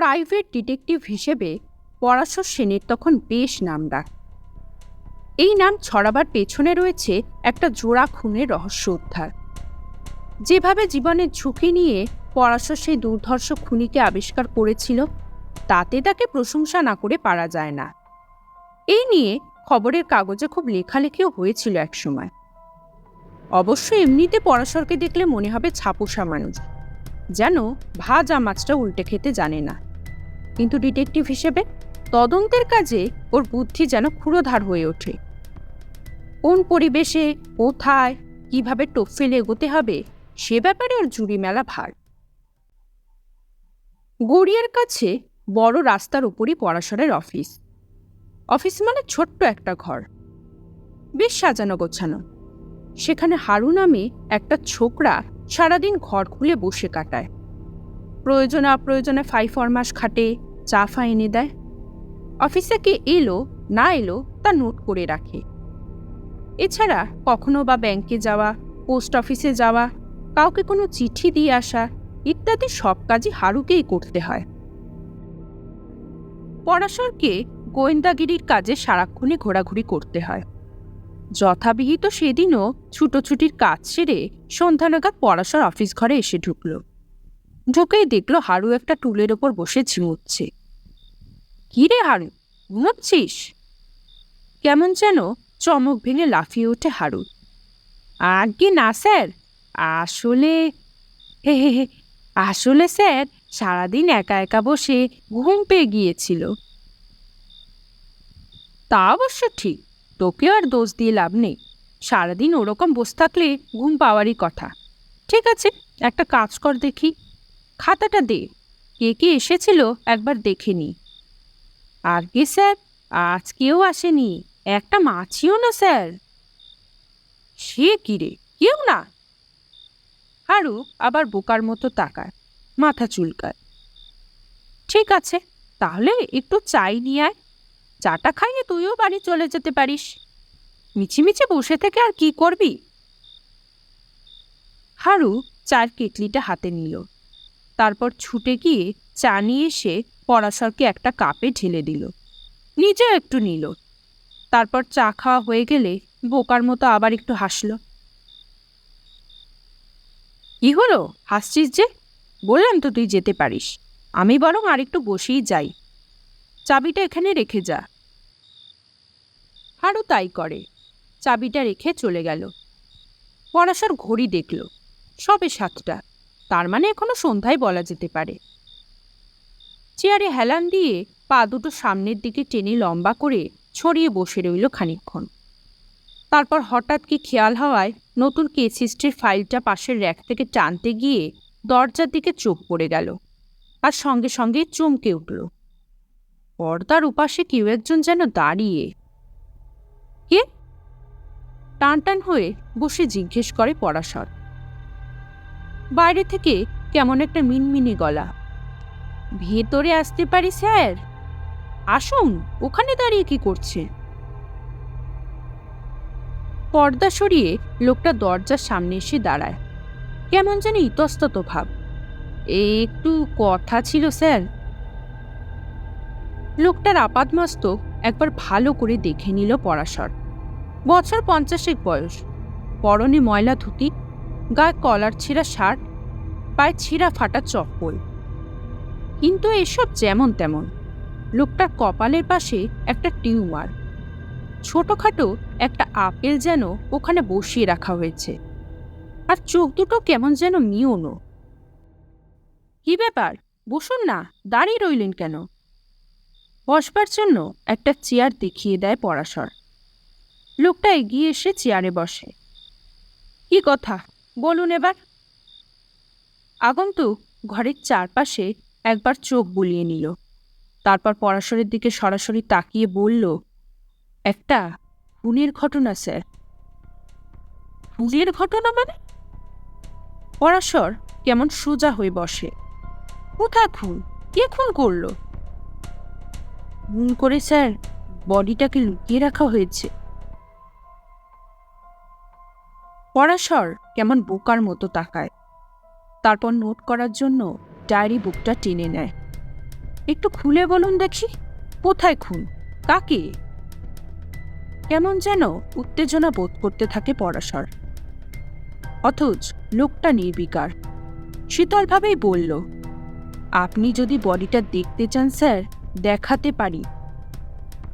Private detective হিসেবে পরাশর সেনের তখন বেশ নাম ডাক। এই নাম ছড়াবার পেছনে রয়েছে একটা জোড়া খুনের রহস্য উদ্ধার। যেভাবে জীবনের ঝুঁকি নিয়ে পরাশর সেই দুর্ধর্ষ খুনিকে আবিষ্কার করেছিল, তাতে তাকে প্রশংসা না করে পারা যায় না। এই নিয়ে খবরের কাগজে খুব লেখালেখিও হয়েছিল একসময় অবশ্য এমনিতে পরাশরকে দেখলে মনে হবে ছাপোষা মানুষ, যেন ভাজা মাছটা উল্টে খেতে জানে না। কিন্তু ডিটেকটিভ হিসেবে তদন্তের কাজে ওর বুদ্ধি যেন ক্ষুরোধার হয়ে ওঠে। কোন পরিবেশে, কোথায়, কীভাবে টোপ ফেলে এগোতে হবে, সে ব্যাপারে ওর জুড়ি মেলা ভার। গড়িয়ার কাছে বড় রাস্তার উপরই পড়াশোনার অফিস। অফিস মানে ছোট্ট একটা ঘর। বেশ সাজানো গোছানো। সেখানে হারু নামে একটা ছোকরা সারাদিন ঘর খুলে বসে কাটায়। প্রয়োজনে অপ্রয়োজনে ফাই ফরমাস খাটে চা ফা এনে দেয়। অফিসে কে এলো, না এলো, তা নোট করে রাখে। এছাড়া কখনো বা ব্যাংকে যাওয়া, পোস্ট অফিসে যাওয়া, কাউকে কোনো চিঠি দিয়ে আসা ইত্যাদি সব কাজই হারুকেই করতে হয়। পরাশরকে গোয়েন্দাগিরির কাজে সারাক্ষণে ঘোরাঘুরি করতে হয়। যথাবিহিত সেদিনও ছুটোছুটির কাজ সেরে সন্ধ্যা নাগাদ পরাশর অফিস ঘরে এসে ঢুকল। ঢুকেই দেখল হারু একটা টুলের ওপর বসে ঝিমুচ্ছে। কি রে হারু, ঘুমোচ্ছিস? কেমন যেন চমক ভেঙে লাফিয়ে ওঠে হারু। আগে না, স্যার। আসলে, হে হে হে। আসলে, স্যার, সারাদিন একা একা বসে ঘুম পেয়ে গিয়েছিল। তা অবশ্য ঠিক তোকেও আর দোষ দিয়ে লাভ নেই। সারাদিন ওরকম বসে থাকলে ঘুম পাওয়ারই কথা। ঠিক আছে, একটা কাজ কর দেখি। খাতাটা দে। কে কে এসেছিল একবার দেখে নি। আর কি, স্যার? আজ কেউ আসেনি। একটা মাছিও না, স্যার। সে কি রে? কেউ না। হারু আবার বোকার মতো তাকায়, মাথা চুলকায়। ঠিক আছে, তাহলে একটু চাই নিয়ে আয়। চাটা খাইয়ে তুইও বাড়ি চলে যেতে পারিস। মিছিমিছি বসে থেকে আর কি করবি? হারু চার কেটলিটা হাতে নিল। তারপর ছুটে গিয়ে চা নিয়ে এসে পরাশরকে একটা কাপে ঢেলে দিল। নিজেও একটু নিল। তারপর চা খাওয়া হয়ে গেলে বোকার মতো আবার একটু হাসল। কি হলো? হাসছিস যে? বললাম তো তুই যেতে পারিস। আমি বরং আরেকটু বসেই যাই। চাবিটা এখানে রেখে যা। হারু তাই করে। চাবিটা রেখে চলে গেল। পরাশর ঘড়ি দেখল। সবে সাতটা। তার মানে এখনও সন্ধ্যায় বলা যেতে পারে। চেয়ারে হেলান দিয়ে পা দুটো সামনের দিকে টেনে লম্বা করে ছড়িয়ে বসে রইল খানিকক্ষণ। তারপর হঠাৎ কি খেয়াল হওয়ায় নতুন কেস হিস্ট্রির ফাইলটা পাশের র্যাক থেকে টানতে গিয়ে দরজার দিকে চোখ পড়ে গেল আর সঙ্গে সঙ্গে চমকে উঠল। পর্দার উপাসে কেউ একজন যেন দাঁড়িয়ে। কে? টান টান হয়ে বসে জিজ্ঞেস করে পরাশর। বাইরে থেকে কেমন একটা মিনমিনি গলা। ভেতরে আসতে পারি, স্যার? আসুন, ওখানে দাঁড়িয়ে কি করছে? পর্দা সরিয়ে লোকটা দরজার সামনে এসে দাঁড়ায়। কেমন যেন ইতস্তত ভাব। একটু কথা ছিল, স্যার। লোকটার আপাদমস্তক একবার ভালো করে দেখে নিল পরাশর। বছর পঞ্চাশেক বয়স। পরনে ময়লা ধুতি গায়ে কলার ছিঁড়া শার্ট, পায়ে ছিঁড়া ফাটা চপ্পল। কিন্তু এসব যেমন তেমন। লোকটার কপালের পাশে একটা টিউমার। ছোটখাটো একটা আপেল যেন ওখানে বসিয়ে রাখা হয়েছে। আর চোখ দুটো কেমন যেন মিওনো কি ব্যাপার? বসুন না, দাঁড়িয়ে রইলেন কেন? বসবার জন্য একটা চেয়ার দেখিয়ে দেয় পরাশর। লোকটা এগিয়ে এসে চেয়ারে বসে। কি কথা? বলুন এবার। আগন্তুক ঘরের চারপাশে একবার চোখ বুলিয়ে নিল। তারপর পরাশরের দিকে সরাসরি তাকিয়ে বলল, একটা খুনের ঘটনা, স্যার। খুনের ঘটনা মানে? পরাশর কেমন সোজা হয়ে বসে। কোথায় খুন? কে খুন করল? খুন করে, স্যার, বডিটাকে লুকিয়ে রাখা হয়েছে। পরাশর কেমন বোকার মতো তাকায়। তারপর নোট করার জন্য ডায়েরি বুকটা টেনে নেয়। একটু খুলে বলুন দেখি, কোথায় খুন? কাকে? কেমন যেন উত্তেজনা বোধ করতে থাকে পরাশর। অথচ লোকটা নির্বিকার। শীতলভাবেই বলল, আপনি যদি বডিটা দেখতে চান স্যার, দেখাতে পারি।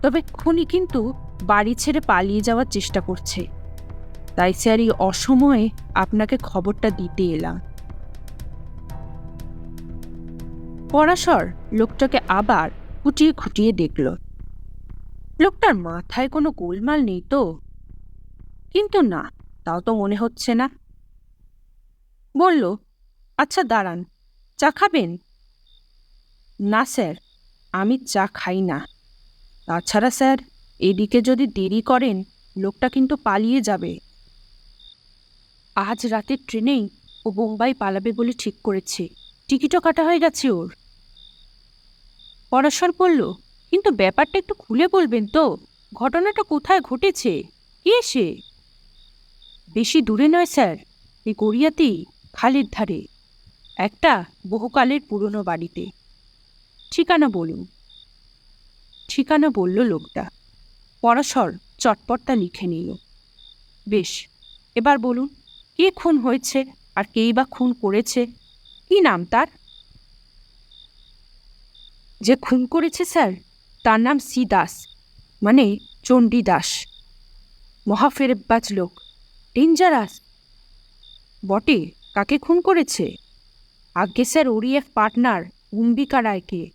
তবে খুনি কিন্তু বাড়ি ছেড়ে পালিয়ে যাওয়ার চেষ্টা করছে। তাই স্যার এই অসময়ে আপনাকে খবরটা দিতে এলাম। পরাশর লোকটাকে আবার খুঁটিয়ে খুঁটিয়ে দেখল। লোকটার মাথায় কোনো গোলমাল নেই তো? কিন্তু না, তাও তো মনে হচ্ছে না। বলল আচ্ছা দাঁড়ান, চা খাবেন? না, স্যার, আমি চা খাই না। তাছাড়া, স্যার, এদিকে যদি দেরি করেন, লোকটা কিন্তু পালিয়ে যাবে। আজ রাতের ট্রেনেই ও বোম্বাই পালাবে বলে ঠিক করেছে। টিকিটও কাটা হয়ে গেছে ওর। পরাশর বলল, কিন্তু ব্যাপারটা একটু খুলে বলবেন তো, ঘটনাটা কোথায় ঘটেছে? কে সে? বেশি দূরে নয় স্যার, এই গড়িয়াতেই, খালের ধারে, একটা বহুকালের পুরনো বাড়িতে। ঠিকানা বলুন। ঠিকানা বলল লোকটা। পরাশর চটপটটা লিখে নিল। বেশ, এবার বলুন, কে খুন হয়েছে আর কেই বা খুন করেছে? কি নাম তার? যে খুন করেছে স্যার, তার নাম সি দাস মানে চণ্ডী দাস। মহাফেরবাজ লোক ডেঞ্জারাস বটে, কাকে খুন করেছে? আগে স্যার ওরই এক পার্টনার অম্বিকা রায়কে।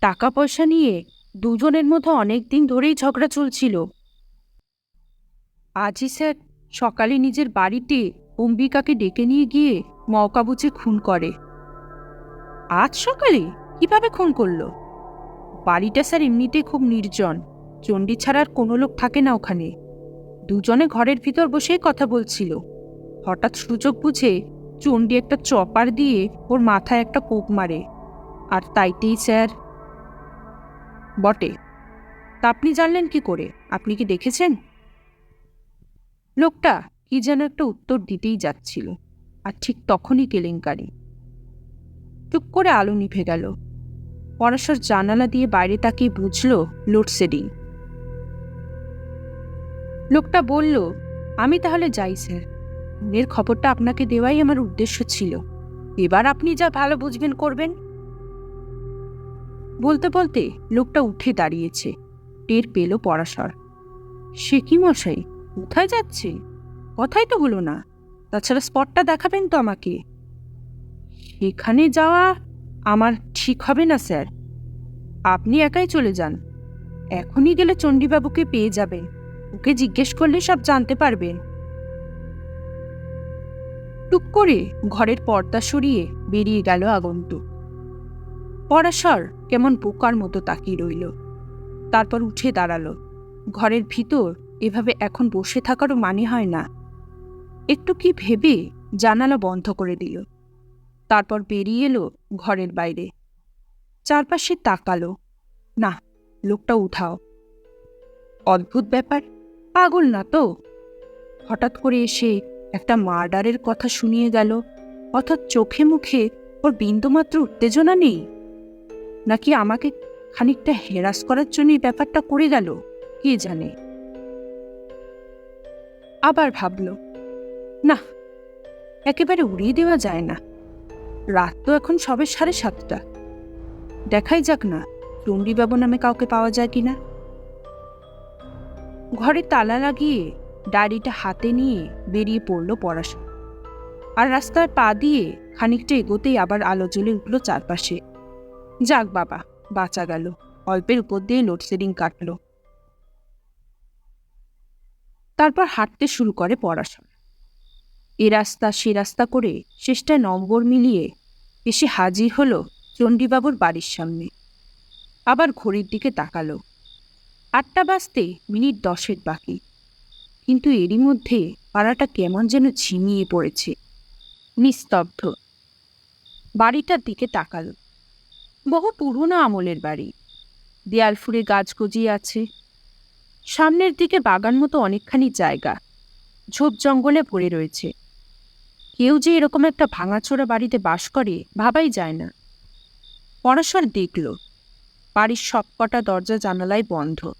টাকা পয়সা নিয়ে দুজনের মধ্যে অনেক দিন ধরেই ঝগড়া চলছিল। আজই স্যার সকালে নিজের বাড়িতে অম্বিকাকে ডেকে নিয়ে গিয়ে মৌকা বুঝে খুন করে। আজ সকালে কীভাবে খুন করল? বাড়িটা স্যার এমনিতেই খুব নির্জন, চণ্ডী ছাড়ার কোনো লোক থাকে না ওখানে। দুজনে ঘরের ভিতর বসেই কথা বলছিল। হঠাৎ সুযোগ বুঝে চণ্ডী একটা চপার দিয়ে ওর মাথায় একটা কোপ মারে। আর তাইতেই স্যার বটে। তা আপনি জানলেন কি করে? আপনি কি দেখেছেন? লোকটা কি যেন একটা উত্তর দিতেই যাচ্ছিল। আর ঠিক তখনই কেলেঙ্কারি। টুক করে আলো নিভে গেল। পরাশর জানালা দিয়ে বাইরে তাকিয়ে বুঝল লোডশেডিং লোকটা বলল, আমি তাহলে যাই, স্যার। এর খবরটা আপনাকে দেওয়াই আমার উদ্দেশ্য ছিল। এবার আপনি যা ভালো বুঝবেন, করবেন। বলতে বলতে লোকটা উঠে দাঁড়িয়েছে। টের পেল পরাশর। সে কি মশাই? কোথায় যাচ্ছে? কথাই তো হলো না। তাছাড়া স্পটটা দেখাবেন তো আমাকে। সেখানে যাওয়া আমার ঠিক হবে না, স্যার। আপনি একাই চলে যান। এখনই গেলে চণ্ডীবাবুকে পেয়ে যাবেন। ওকে জিজ্ঞেস করলে সব জানতে পারবেন। টুক করে ঘরের পর্দা সরিয়ে বেরিয়ে গেল আগন্তুক। পরাশর কেমন বোকার মতো তাকিয়ে রইল। তারপর উঠে দাঁড়াল। ঘরের ভিতর এভাবে এখন বসে থাকারও মানে হয় না। একটু কি ভেবে জানালা বন্ধ করে দিল। তারপর বেরিয়ে এলো ঘরের বাইরে। চারপাশে তাকালো। না, লোকটা উঠাও। অদ্ভুত ব্যাপার, পাগল না তো? হঠাৎ করে এসে একটা মার্ডারের কথা শুনিয়ে গেল। অর্থাৎ চোখে মুখে ওর বিন্দুমাত্র উত্তেজনা নেই। নাকি আমাকে খানিকটা হেরাস করার জন্যই ব্যাপারটা করে গেল? কে জানে? আবার ভাবল না, একেবারে উড়িয়ে দেওয়া যায় না। রাত তো এখন সবে সাড়ে সাতটা। দেখাই যাক না, চণ্ডীবাবু নামে কাউকে পাওয়া যায় কিনা। ঘরে তালা লাগিয়ে, ডায়েরিটা হাতে নিয়ে বেরিয়ে পড়ল পড়াশোনা আর রাস্তায় পা দিয়ে খানিকটা এগোতেই আবার আলো জ্বলে উঠল চারপাশে। যাক বাবা, বাঁচা গেল। অল্পের উপর দিয়ে লোডশেডিং কাটল। তারপর হাঁটতে শুরু করে পড়াশোনা এ রাস্তা সে রাস্তা করে শেষটায় নম্বর মিলিয়ে এসে হাজির হলো চণ্ডীবাবুর বাড়ির সামনে। আবার ঘড়ির দিকে তাকালো। আটটা বাজতে মিনিট দশের বাকি। কিন্তু এরই মধ্যে পাড়াটা কেমন যেন ঝিমিয়ে পড়েছে। নিস্তব্ধ। বাড়িটার দিকে তাকালো। বহু পুরনো আমলের বাড়ি। দেয়াল ফুড়ে গাছ গজিয়ে আছে। সামনের দিকে বাগান মতো অনেকখানি জায়গা। ঝোপ জঙ্গলে পড়ে রয়েছে। কেউ যে এরকম একটা ভাঙাচোরা বাড়িতে বাস করে ভাবাই যায় না। পরস্পর দেখল, বাড়ির সবকটা দরজা জানালায় বন্ধ।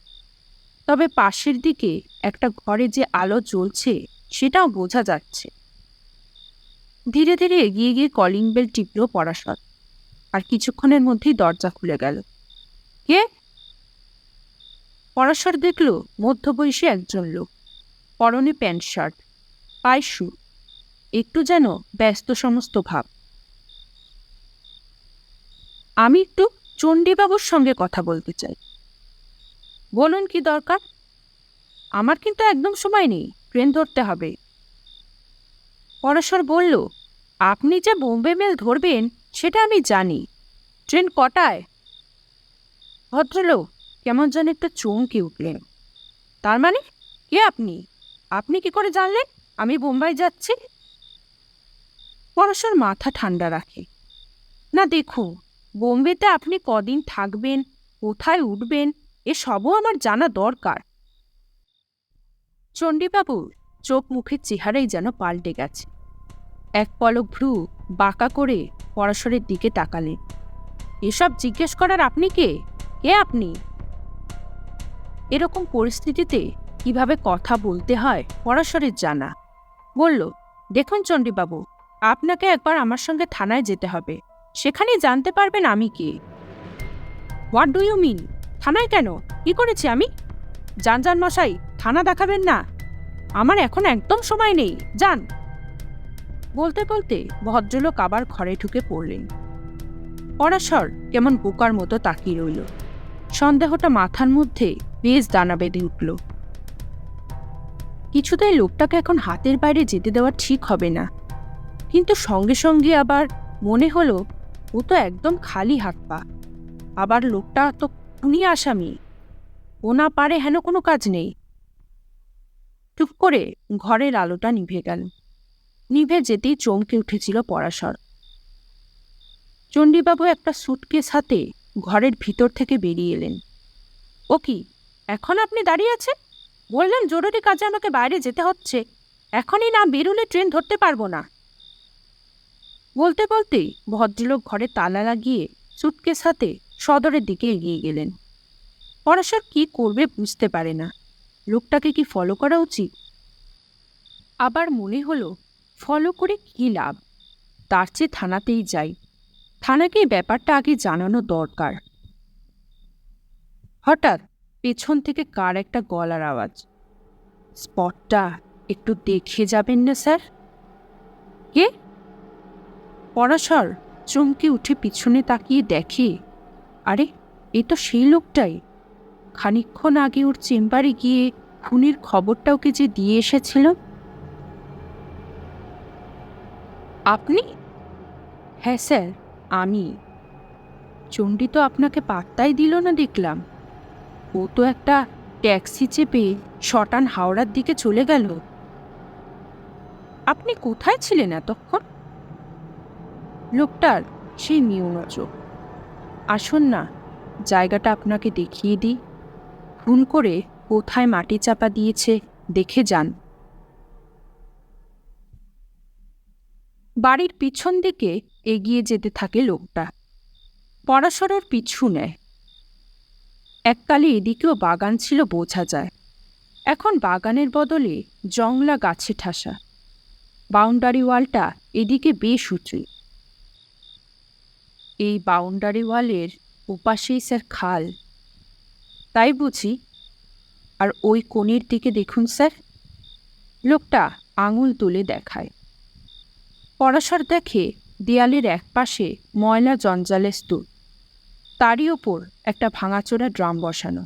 তবে পাশের দিকে একটা ঘরে যে আলো জ্বলছে, সেটাও বোঝা যাচ্ছে। ধীরে ধীরে এগিয়ে গিয়ে কলিং বেল টিপল পরাশর। আর কিছুক্ষণের মধ্যেই দরজা খুলে গেল। কে? পরাশর দেখল মধ্যবয়সী একজন লোক। পরনে প্যান্ট শার্ট, পায়ে শু একটু যেন ব্যস্ত সমস্ত ভাব। আমি একটু চণ্ডীবাবুর সঙ্গে কথা বলতে চাই। বলুন কি দরকার? আমার কিন্তু একদম সময় নেই, ট্রেন ধরতে হবে। পরশর বলল, আপনি যে বোম্বে মেল ধরবেন, সেটা আমি জানি। ট্রেন কটায়? ভদ্রলোক কেমন যেন একটা চমকে উঠলেন। তার মানে কে আপনি? আপনি কি করে জানলেন? আমি বোম্বাই যাচ্ছি। পরশর মাথা ঠান্ডা রাখে। না দেখুন বোম্বেতে আপনি কদিন থাকবেন, কোথায় উঠবেন এসবও আমার জানা দরকার। চণ্ডীবাবুর চোখ মুখের চেহারাই যেন পাল্টে গেছে। এক পলক ভ্রু বাঁকা করে পরাশরের দিকে তাকালেন। এসব জিজ্ঞেস করার আপনি কে? কে আপনি? এরকম পরিস্থিতিতে কীভাবে কথা বলতে হয় পরশরের জানা। বলল, দেখুন চণ্ডীবাবু আপনাকে একবার আমার সঙ্গে থানায় যেতে হবে। সেখানেই জানতে পারবেন আমি কে। হোয়াট ডু ইউ মিন থানায় কেন? কি করেছি আমি? যান যান মশাই, থানা দেখাবেন না। আমার এখন একদম সময় নেই। যান। বলতে বলতে ভদ্রলোক আবার ঘরে ঢুকে পড়লেন। পরাশর কেমন বোকার মতো তাকিয়ে রইল। সন্দেহটা মাথার মধ্যে বেশ দানা বেঁধে উঠল। কিছুতেই লোকটাকে এখন হাতের বাইরে যেতে দেওয়া ঠিক হবে না। কিন্তু সঙ্গে সঙ্গে আবার মনে হলো, ও তো একদম খালি হাত পা। আবার লোকটা তো খুনি আসামি। ও না পারে হেন কোনো কাজ নেই। টুক করে ঘরের আলোটা নিভে গেল। নিভে যেতেই চমকে উঠেছিল পরাশর। চণ্ডীবাবু একটা সুটকেস হাতে ঘরের ভিতর থেকে বেরিয়ে এলেন। ও কি, এখন আপনি দাঁড়িয়ে আছেন? বললেন জরুরি কাজে আমাকে বাইরে যেতে হচ্ছে। এখনই না বেরুলে ট্রেন ধরতে পারব না। বলতে বলতেই ভদ্রলোক ঘরে তালা লাগিয়ে সুটকেস হাতে সদরের দিকে এগিয়ে গেলেন। পরাশর কি করবে বুঝতে পারে না। লোকটাকে কি ফলো করা উচিত? আবার মনে হলো ফলো করে কি লাভ? তার চেয়ে থানাতেই যাই। থানাকে ব্যাপারটা আগে জানানো দরকার। হঠাৎ পেছন থেকে কার একটা গলার আওয়াজ। স্পটটা একটু দেখে যাবেন না, স্যার? কে? পরাশর চমকে উঠে পিছনে তাকিয়ে দেখে, আরে, এ তো সেই লোকটাই। খানিক্ষণ আগে ওর চেম্বারে গিয়ে খুনির খবরটা ওকে যে দিয়ে এসেছিল। আপনি? হ্যাঁ স্যার, আমি। চণ্ডী তো আপনাকে পাত্তাই দিল না দেখলাম। ও তো একটা ট্যাক্সি চেপে শটান হাওড়ার দিকে চলে গেল। আপনি কোথায় ছিলেন এতক্ষণ? লোকটার সেই মিউনো চোখ আসুন না, জায়গাটা আপনাকে দেখিয়ে দিই। খুন করে কোথায় মাটি চাপা দিয়েছে দেখে যান। বাড়ির পিছন দিকে এগিয়ে যেতে থাকে লোকটা। পরাশরের পিছু নেয়। এককালে এদিকেও বাগান ছিল বোঝা যায়। এখন বাগানের বদলে জংলা গাছে ঠাসা। বাউন্ডারি ওয়ালটা এদিকে বেশ উঁচু। এই বাউন্ডারি ওয়ালের ওপাশেই স্যার খাল। তাই বুঝি? আর ওই কোণের দিকে দেখুন স্যার। লোকটা আঙুল তুলে দেখায়। পরাশর দেখে দেয়ালের একপাশে ময়লা জঞ্জালের স্তূপ। তারই ওপর একটা ভাঙাচোরা ড্রাম বসানো।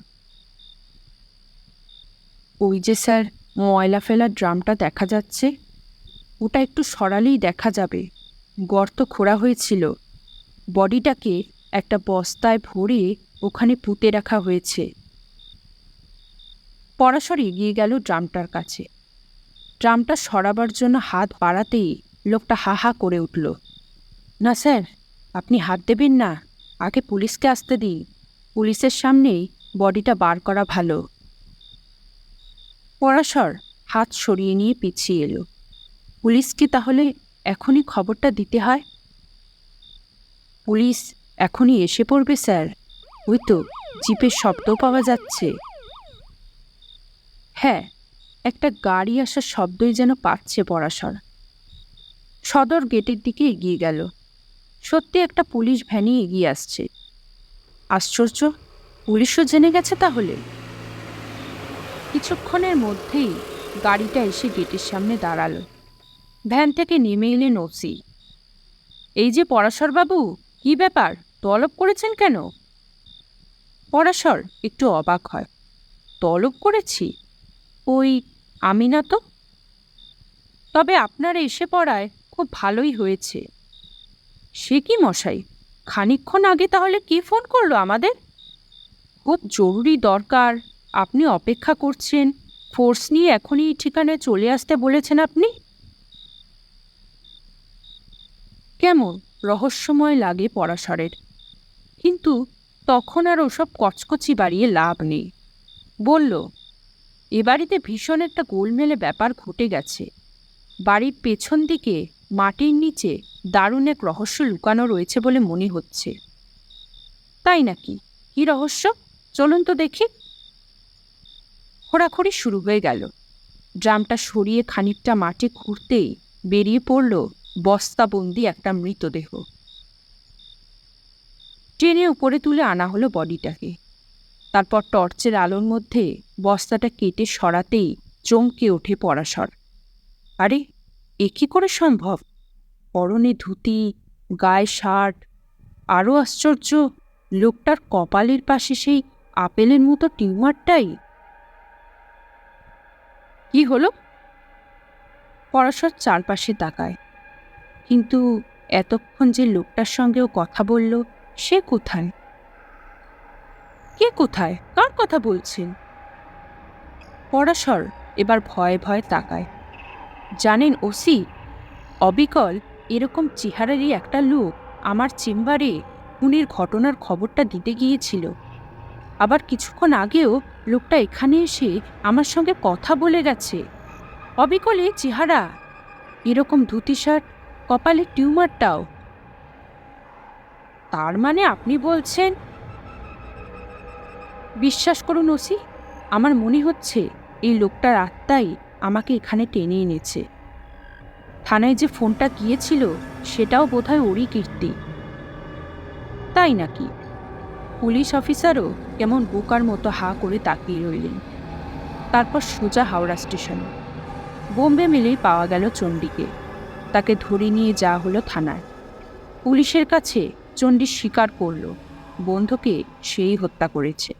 ওই যে স্যার, ময়লা ফেলার ড্রামটা দেখা যাচ্ছে। ওটা একটু সরালেই দেখা যাবে। গর্ত খোঁড়া হয়েছিল। বডিটাকে একটা বস্তায় ভরে ওখানে পুঁতে রাখা হয়েছে। পরাশর এগিয়ে গেল ড্রামটার কাছে। ড্রামটা সরাবার জন্য হাত বাড়াতেই লোকটা হা হা করে উঠল। না স্যার, আপনি হাত দেবেন না। আগে পুলিশকে আসতে দিন। পুলিশের সামনেই বডিটা বার করা ভালো। পরাশর হাত সরিয়ে নিয়ে পিছিয়ে এলো। পুলিশকে তাহলে এখনই খবরটা দিতে হয়? পুলিশ এখনই এসে পড়বে, স্যার। ওই তো, জিপের শব্দ পাওয়া যাচ্ছে। হ্যাঁ একটা গাড়ি আসার শব্দই যেন পাচ্ছে পরাশর। সদর গেটের দিকে এগিয়ে গেল। সত্যি একটা পুলিশ ভ্যানই এগিয়ে আসছে। আশ্চর্য, পুলিশও জেনে গেছে তাহলে? কিছুক্ষণের মধ্যেই গাড়িটা এসে গেটের সামনে দাঁড়াল। ভ্যান থেকে নেমে এলেন ওসি। এই যে পরাশরবাবু কি ব্যাপার? তলব করেছেন কেন? পরাশর একটু অবাক হয়। তলব করেছি? ওই আমি না তো? তবে আপনার এসে পড়ায় খুব ভালোই হয়েছে। সে কি মশাই? খানিকক্ষণ আগে তাহলে কি ফোন করল আমাদের? খুব জরুরি দরকার। আপনি অপেক্ষা করছেন। ফোর্স নিয়ে এখনই ঠিকানায় চলে আসতে বলেছেন আপনি? কেমন? রহস্যময় লাগে পরাশরের। কিন্তু তখন আর ওসব কচকচি বাড়িয়ে লাভ নেই। বলল, এ বাড়িতে ভীষণ একটা গোলমেলে ব্যাপার ঘটে গেছে। বাড়ির পেছন দিকে মাটির নিচে দারুণ এক রহস্য লুকানো রয়েছে বলে মনে হচ্ছে। তাই নাকি? কি রহস্য? চলুন তো দেখি। খোঁড়াখড়ি শুরু হয়ে গেল। ড্রামটা সরিয়ে খানিকটা মাটি খুঁড়তেই বেরিয়ে পড়ল বস্তাবন্দি একটা মৃতদেহ। টেনে উপরে তুলে আনা হলো বডিটাকে। তারপর টর্চের আলোর মধ্যে বস্তাটা কেটে সরাতেই চমকে ওঠে পরাশর। আরে, এ কী করে সম্ভব? পরনে ধুতি, গায়ে শার্ট আরও আশ্চর্য, লোকটার কপালের পাশে সেই আপেলের মতো টিউমারটাই। কি হলো? পরাশর চারপাশে তাকায়। কিন্তু এতক্ষণ যে লোকটার সঙ্গেও কথা বলল, সে কোথায়? কে কোথায়? কার কথা বলছেন? পরাশর এবার ভয়ে ভয়ে তাকায়। জানেন ওসি, অবিকল এরকম চেহারারই একটা লোক আমার চেম্বারে খুনের ঘটনার খবরটা দিতে গিয়েছিল। আবার কিছুক্ষণ আগেও লোকটা এখানে এসে আমার সঙ্গে কথা বলে গেছে। অবিকল এই চেহারা, এরকম ধুতি শার্ট কপালে টিউমারটাও। তার মানে আপনি বলছেন, বিশ্বাস করুন ওসি, আমার মনে হচ্ছে এই লোকটার আত্মাই আমাকে এখানে টেনে এনেছে। থানায় যে ফোনটা গিয়েছিল, সেটাও বোধহয় ওরই কীর্তি। তাই নাকি? পুলিশ অফিসারও কেমন বোকার মতো হা করে তাকিয়ে রইলেন। তারপর সোজা হাওড়া স্টেশন। বোম্বে মেলেই পাওয়া গেল চণ্ডীকে। তাকে ধরে নিয়ে যাওয়া হলো থানায়। পুলিশের কাছে চণ্ডী স্বীকার করল। বন্ধুকে সেই হত্যা করেছে।